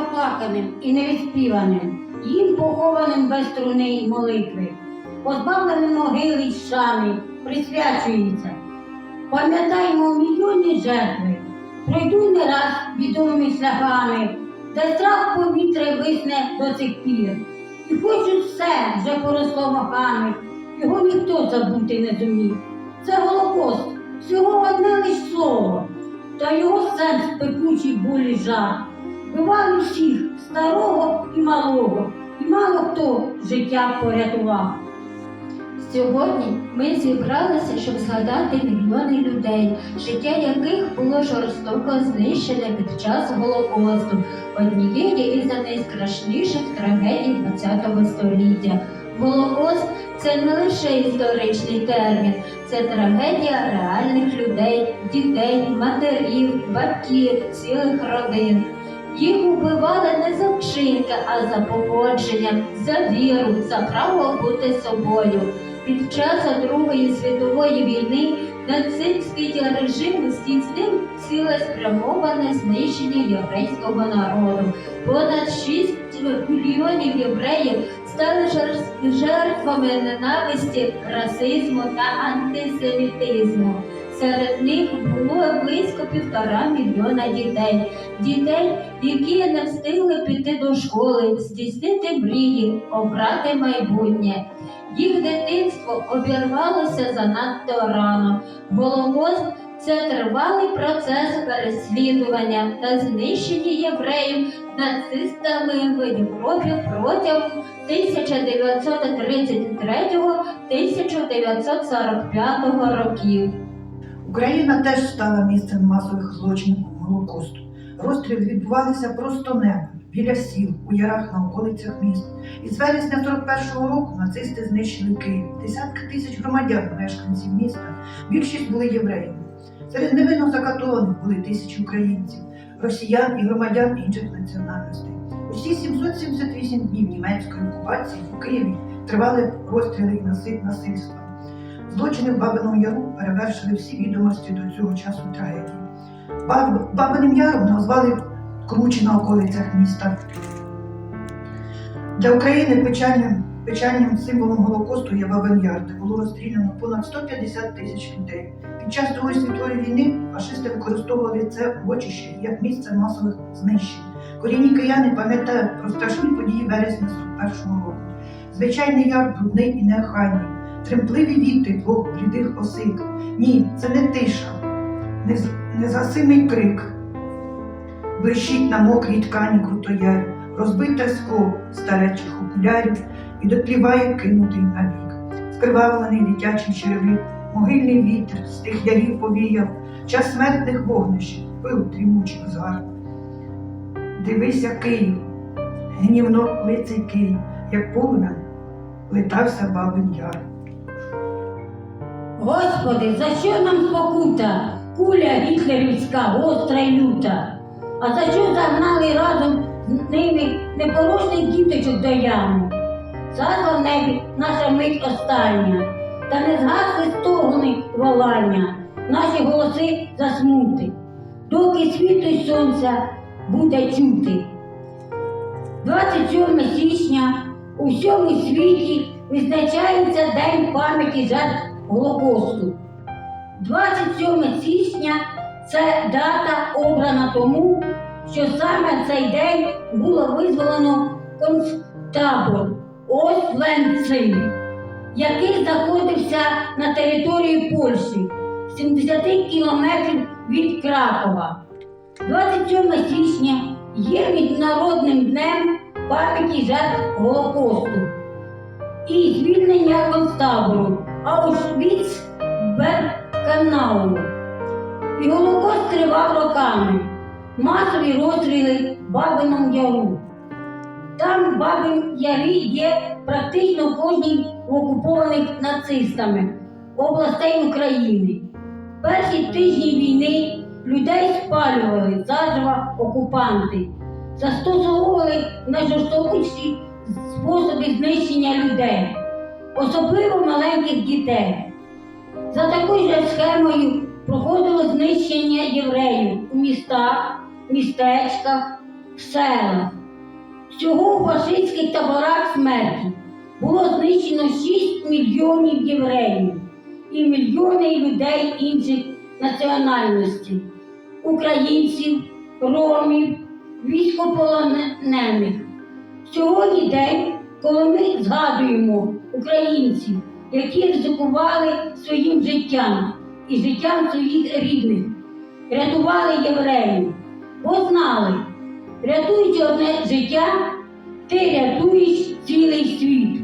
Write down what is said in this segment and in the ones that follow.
неоплаканим і невідспіваним, їм похованим без труни й молитви, позбавленим могили й шани, присвячується. Пам'ятаймо мільйонні жертви, пройду не раз відомими шляхами, де страх повітря висне до цих пір. І хочуть все вже поросло мохами, його ніхто забути не зумів. Це Голокост, всього одне лиш слово, та його сенс пекучий болі жар. Бивали всіх, старого і малого, і мало хто життя порятував. Сьогодні ми зібралися, щоб згадати мільйони людей, життя яких було жорстоко знищене під час Голокосту, однієї із найстрашніших трагедій ХХ століття. Голокост це не лише історичний термін, це трагедія реальних людей, дітей, матерів, батьків, цілих родин. Їх убивали не за вчинки, а за походження, за віру, за право бути собою. Під час Другої світової війни нацистський режим здійснив цілеспрямоване знищення єврейського народу. Понад 6 мільйонів євреїв стали жертвами ненависті, расизму та антисемітизму. Серед них було близько півтора мільйона дітей, дітей, які не встигли піти до школи, здійснити мрії, обрати майбутнє. Їх дитинство обірвалося занадто рано. Голокост це тривалий процес переслідування та знищення євреїв нацистами в Європі протягом 1933-1945 років. Україна теж стала місцем масових злочинів Голокосту. Розстріли відбувалися просто небом, біля сіл, у ярах на околицях міст. І з вересня 41-го року нацисти знищили Київ. Десятки тисяч громадян, мешканців міста, більшість були євреями. Серед невинно закатованих були тисячі українців, росіян і громадян інших національностей. Усі 778 днів німецької окупації у Києві тривали розстріли і насильства. Злочини в Бабиному Яру перевершили всі відомості до цього часу трагедії. Баб- Бабиним Яром назвали кручі на околицях міста. Для України печальним, печальним символом Голокосту є Бабин Яр, де було розстріляно понад 150 тисяч людей. Під час Другої світової війни фашисти використовували це урочище як місце масових знищень. Корінні кияни пам'ятають про страшні події вересня 41-го року. Звичайний яр брудний і неохайний, тремтливі віти двох блідих осик. Ні, це не тиша, не, з- незасимий крик. Блищить на мокрій ткані крутоярі, розбите скло старечих окулярів і дотліває кинутий набік. Скривавлений дитячий черевик, могильний вітер з тих ярів повіяв, час смертних вогнищ, пил дрімучих згар. Дивися, Київ, гнівно лиций Київ, як полум'я летався бабин яр. Господи, за що нам спокута? Куля гітлерівська, гостра й люта. А за що загнали разом з ними непорожних діточок до ями? Згасла в небі наша мить остання, та не згасли стогони волання, наші голоси засмути, доки світу й сонця буде чути. 27 січня у всьому світі відзначається День пам'яті жертв Голокосту. 27 січня це дата обрана тому, що саме цей день було визволено концтабор Освенцим, який знаходився на території Польщі 70 кілометрів від Кракова. 27 січня є міжнародним днем пам'яті жертв Голокосту і звільнення концтабору Аушвіц Берканау. І Голокост тривав роками. Масові розстріли в Бабиному Яру. Там Бабин Ярі є практично кожній окупованих нацистами областей України. Перші тижні війни людей спалювали заживо окупанти, застосовували найжорстокіші способи знищення людей, особливо маленьких дітей. За такою же схемою проходило знищення євреїв у містах, містечках, селах. Всього у фашистських таборах смерті було знищено 6 мільйонів євреїв і мільйони людей інших національностей українців, ромів, військополонених. Сьогодні день, коли ми згадуємо українців, які ризикували своїм життям і життям своїх рідних, рятували євреїв, бо знали, рятуючи одне життя, ти рятуєш цілий світ.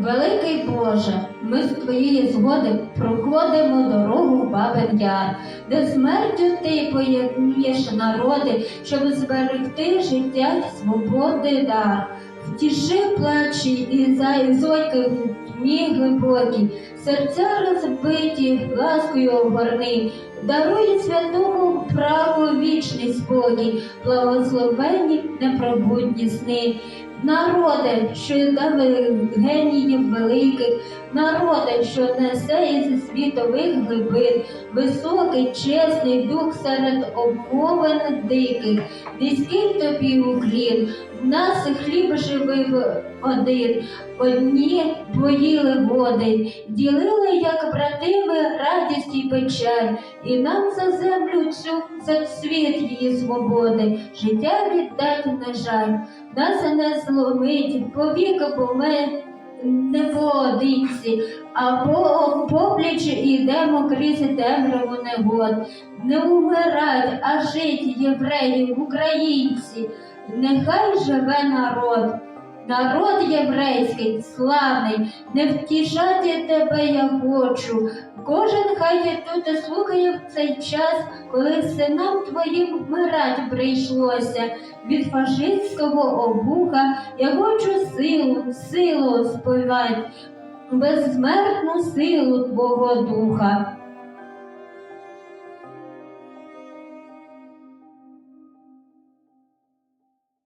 Великий Боже, ми з твоєї згоди проходимо дорогу в Бабин Яр, де смертю ти поєднуєш народи, щоб зберегти життя свободи дар. Втіши плачі і зайзойки дні глибокі, серця розбиті, ласкою огорни, даруй святому праву вічний спокій, благословенні непробудні сни. Народи, що дав геніїв великих, народи, що несе із світових глибин, високий, чесний дух серед обмовин диких, низький тобі уклін, в нас хліб живив один, одні поїли води, ділили, як брати ми радість і печаль, і нам за землю цю, за світ її свободи, життя віддать не жаль. Нас не зломить, повік, бо не воодинці, а по попліч ідемо крізь темряву негод. Не умирать, а жить євреї, українці, нехай живе народ. Народ єврейський, славний, не втішати тебе я хочу. Кожен хай тут слухає в цей час, коли синам твоїм вмирать прийшлося від фашистського обуха. Я хочу силу, силу співать, безсмертну силу Твого духа.